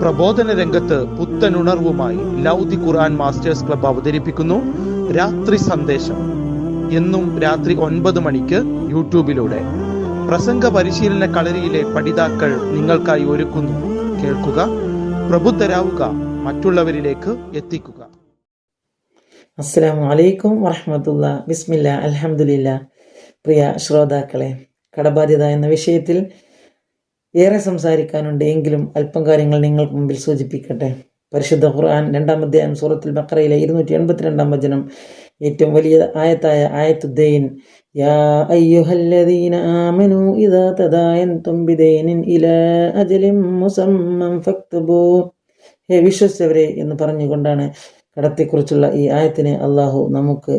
പ്രബോധന രംഗത്ത് പുത്തനുണർവുമായി ലൗദി ഖുർആൻ masters club അവതരിപ്പിക്കുന്നു. രാത്രി സന്ദേശം. എന്നും രാത്രി ഒൻപത് മണിക്ക് യൂട്യൂബിലൂടെ. പ്രസംഗ പരിശീലന കളരിയിലെ പഠിതാക്കൾ നിങ്ങൾക്കായി ഒരുക്കുന്നു. കേൾക്കുക പ്രബുദ്ധരാവുക മറ്റുള്ളവരിലേക്ക് എത്തിക്കുക. അലൈക്കും വറഹമത്തുള്ള ബിസ്മില്ല അലഹമുല്ല പ്രിയ ശ്രോതാക്കളെ കടബാധ്യത എന്ന വിഷയത്തിൽ ഏറെ സംസാരിക്കാനുണ്ട്. എങ്കിലും അല്പം കാര്യങ്ങൾ നിങ്ങൾക്ക് മുമ്പിൽ സൂചിപ്പിക്കട്ടെ. പരിശുദ്ധ ഖുർആൻ രണ്ടാം അധ്യായം സൂറത്തുൽ ബക്കറയിലെ ഇരുന്നൂറ്റി എൺപത്തിരണ്ടാം വചനം. ഏറ്റവും വലിയ ആയത്തായ ആയത്തുദ്ദൈൻ യാ അയ്യുഹല്ലദീന ആമനു ഇദാ തദായൻതും ബിദൈനിൻ ഇലാ അജലിം മുസമ്മം ഫക്തുബൂ. ഹേ വിശ്വസിച്ചവരെ എന്ന് പറഞ്ഞുകൊണ്ടാണ് കടത്തെക്കുറിച്ചുള്ള ഈ ആയത്തിനെ അള്ളാഹു നമുക്ക്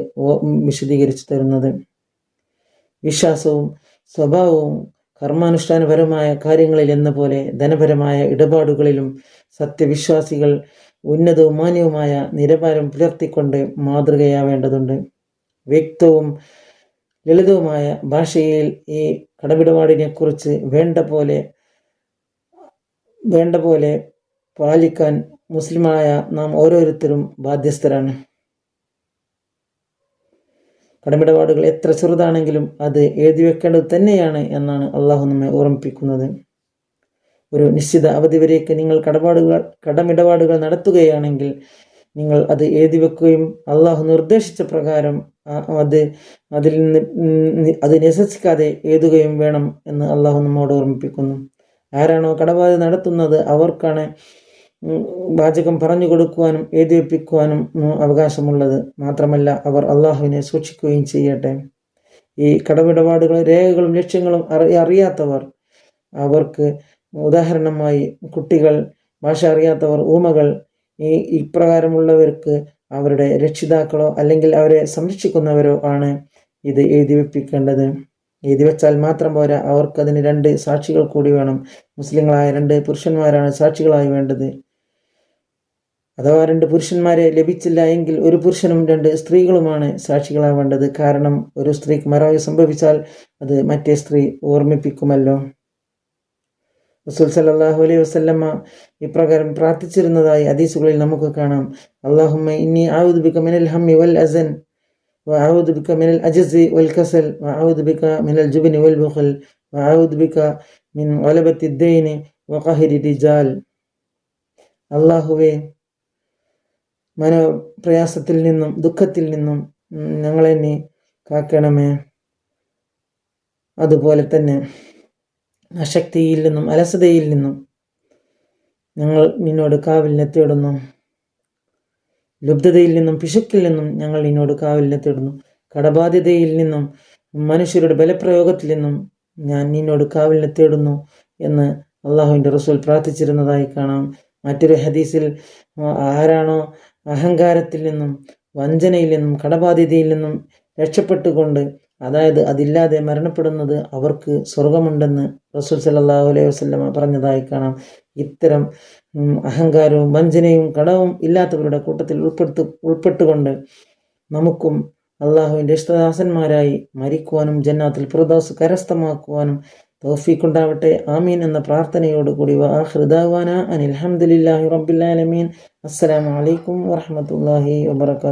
വിശദീകരിച്ചു തരുന്നത്. വിശ്വാസവും സ്വഭാവവും കർമാനുഷ്ഠാനപരമായ കാര്യങ്ങളിൽ എന്ന പോലെ ധനപരമായ ഇടപാടുകളിലും സത്യവിശ്വാസികൾ ഉന്നതവും മാന്യവുമായ നിലവാരം പുലർത്തിക്കൊണ്ട് മാതൃകയാവേണ്ടതുണ്ട്. വ്യക്തവും ലളിതവുമായ ഭാഷയിൽ ഈ കടമിടപാടിനെ കുറിച്ച് വേണ്ട പോലെ വേണ്ട പോലെ പാലിക്കാൻ മുസ്ലിമായ നാം ഓരോരുത്തരും ബാധ്യസ്ഥരാണ്. കടമിടപാടുകൾ എത്ര ചെറുതാണെങ്കിലും അത് എഴുതി വെക്കേണ്ടത് തന്നെയാണ് എന്നാണ് അള്ളാഹു നമ്മെ ഓർമ്മിപ്പിക്കുന്നത്. ഒരു നിശ്ചിത അവധി വരേക്ക് നിങ്ങൾ കടപാടുകൾ കടമിടപാടുകൾ നടത്തുകയാണെങ്കിൽ നിങ്ങൾ അത് എഴുതി വെക്കുകയും അള്ളാഹു നിർദ്ദേശിച്ച പ്രകാരം അത് അതിൽ നിന്ന് അത് നിരസിക്കാതെ എഴുതുകയും വേണം എന്ന് അള്ളാഹു നമ്മോട് ഓർമ്മിപ്പിക്കുന്നു. ആരാണോ കടബാധ നടത്തുന്നത് അവർക്കാണ് വാചകം പറഞ്ഞു കൊടുക്കുവാനും ഏതേൽപ്പിക്കുവാനും അവകാശമുള്ളത്. മാത്രമല്ല അവർ അള്ളാഹുവിനെ സൂക്ഷിക്കുകയും ചെയ്യട്ടെ. ഈ കടമിടപാടുകളും രേഖകളും ലക്ഷ്യങ്ങളും അറി അറിയാത്തവർ അവർക്ക് ഉദാഹരണമായി കുട്ടികൾ ഭാഷ അറിയാത്തവർ ഊമകൾ ഈ ഇപ്രകാരമുള്ളവർക്ക് അവരുടെ രക്ഷിതാക്കളോ അല്ലെങ്കിൽ അവരെ സംരക്ഷിക്കുന്നവരോ ആണ് ഇത് എഴുതി വെപ്പിക്കേണ്ടത്. എഴുതി വെച്ചാൽ മാത്രം പോരാ അവർക്കതിന് രണ്ട് സാക്ഷികൾ കൂടി വേണം. മുസ്ലിങ്ങളായ രണ്ട് പുരുഷന്മാരാണ് സാക്ഷികളായി വേണ്ടത്. അഥവാ രണ്ട് പുരുഷന്മാരെ ലഭിച്ചില്ല എങ്കിൽ ഒരു പുരുഷനും രണ്ട് സ്ത്രീകളുമാണ് സാക്ഷികളാവേണ്ടത് കാരണം ഒരു സ്ത്രീക്ക് മറാവ് സംഭവിച്ചാൽ അത് മറ്റേ സ്ത്രീ ഓർമ്മിപ്പിക്കുമല്ലോ റസൂൽ സല്ലല്ലാഹു അലൈഹി വസല്ലമ്മ ഇപ്രകാരം പ്രാർത്ഥിച്ചിരുന്നതായി ഹദീസുകളിൽ നമുക്ക് കാണാം അള്ളാഹുമ്മ ഇന്നി ആവുദ് ബിക മിനൽ ഹമ്മി വൽ അസൻ وأعوذ بك من العجز والكسل وأعوذ بك من الجبن والبخل وأعوذ بك من غلبة الدين وقهر الرجال അള്ളാഹുവേ മനോപ്രയാസത്തിൽ നിന്നും ദുഃഖത്തിൽ നിന്നും ഞങ്ങളെ നീ കാക്കണമേ. അതുപോലെ തന്നെ അശക്തിയിൽ നിന്നും അലസതയിൽ നിന്നും ഞങ്ങൾ നിന്നോട് കാവലിനെ തേടുന്നു. ലുബ്ധതയിൽ നിന്നും പിശുക്കിൽ നിന്നും ഞങ്ങൾ നിന്നോട് കാവലിനെ തേടുന്നു. കടബാധ്യതയിൽ നിന്നും മനുഷ്യരുടെ ബലപ്രയോഗത്തിൽ നിന്നും ഞാൻ നിന്നോട് കാവലിനെ തേടുന്നു എന്ന് അള്ളാഹുവിന്റെ റസൂൽ പ്രാർത്ഥിച്ചിരുന്നതായി കാണാം. മറ്റൊരു ഹദീസിൽ ആരാണോ അഹങ്കാരത്തിൽ നിന്നും വഞ്ചനയിൽ നിന്നും കടബാധ്യതയിൽ നിന്നും രക്ഷപ്പെട്ടുകൊണ്ട് അതായത് അതില്ലാതെ മരണപ്പെടുന്നത് അവർക്ക് സ്വർഗമുണ്ടെന്ന് റസൂൽ സല്ലല്ലാഹു അലൈഹി വസല്ലമ പറഞ്ഞതായി കാണാം. ഇത്തരം അഹങ്കാരവും വഞ്ചനയും കടവും ഇല്ലാത്തവരുടെ കൂട്ടത്തിൽ ഉൾപ്പെടുത്തു ഉൾപ്പെട്ടുകൊണ്ട് നമുക്കും അള്ളാഹുവിന്റെ ഇഷ്ടദാസന്മാരായി മരിക്കുവാനും ജന്നാത്തിൽ പ്രദോസ് കരസ്ഥമാക്കുവാനും തൗഫീഖുണ്ടാവട്ടെ ആമീൻ എന്ന പ്രാർത്ഥനയോടുകൂടി വാഹൃദാവാന അനിൽഹമ്മദില്ലാഹി റബ്ബിൽ ആലമീൻ. അസ്സലാമു അലൈക്കും വറഹ്മത്തുള്ളാഹി വബറകാതുഹു.